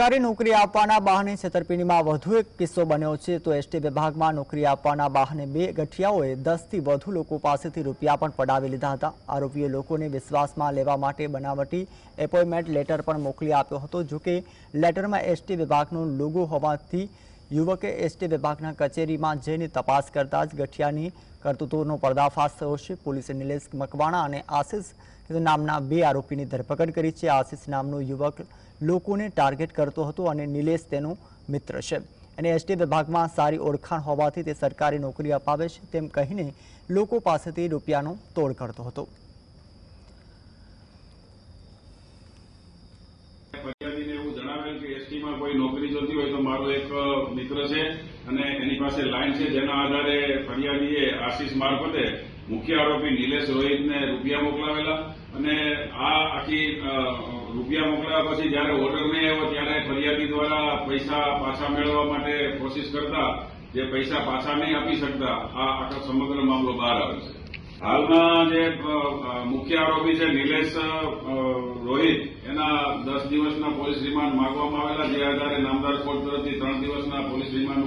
સરકારી નોકરી આપવાના બહાને છેતરપિંડીમાં વધુ એક કિસ્સો બન્યો છે. તો એસટી વિભાગમાં નોકરી આપવાના બહાને બે ગઠિયાઓએ દસથી વધુ લોકો પાસેથી રૂપિયા પણ પડાવી લીધા હતા. આરોપીએ લોકોને વિશ્વાસમાં લેવા માટે બનાવટી એપોઇન્ટમેન્ટ લેટર પણ મોકલી આપ્યો હતો. જોકે લેટરમાં એસટી વિભાગનો લોગો હોવાથી યુવકે એસટી વિભાગના કચેરીમાં જઈને તપાસ કરતા જ ગઠિયાની કરતૂતોનો પર્દાફાશ થયો છે. પોલીસે નિલેશ મકવાણા અને આશિષ નામના બે આરોપીની ધરપકડ કરી છે. આશિષ નામનો યુવક લોકોને ટાર્ગેટ કરતો હતો અને નિલેશ તેનો મિત્ર છે. અને એસટી વિભાગમાં સારી ઓળખાણ હોવાથી તે સરકારી નોકરી અપાવે છે તેમ કહીને લોકો પાસેથી રૂપિયાનો તોડ કરતો હતો. એસટીમાં કોઈ નોકરી જોતી હોય તો મારો એક મિત્ર છે અને એની પાસે લાઈન છે જેના આધારે ફરિયાદીએ આશીષ મારફતે મુખ્ય આરોપી નિલેશ રોહિતને રૂપિયા મોકલાવેલા અને આ આખી રૂપિયા મોકલાવ્યા પછી જયારે ઓર્ડર નહીં આવ્યો ત્યારે ફરિયાદી દ્વારા પૈસા પાછા મેળવવા માટે કોશિશ કરતા જે પૈસા પાછા નહીં આપી શકતા, આ આખો સમગ્ર મામલો બહાર આવે છે. હાલમાં જે મુખ્ય આરોપી છે નિલેશ રોહિત, એના દસ દિવસના પોલીસ રિમાન્ડ માંગવામાં આવેલા. જે આધારે નામદાર કોર્ટ તરફથી ત્રણ દિવસના પોલીસ રિમાન્ડ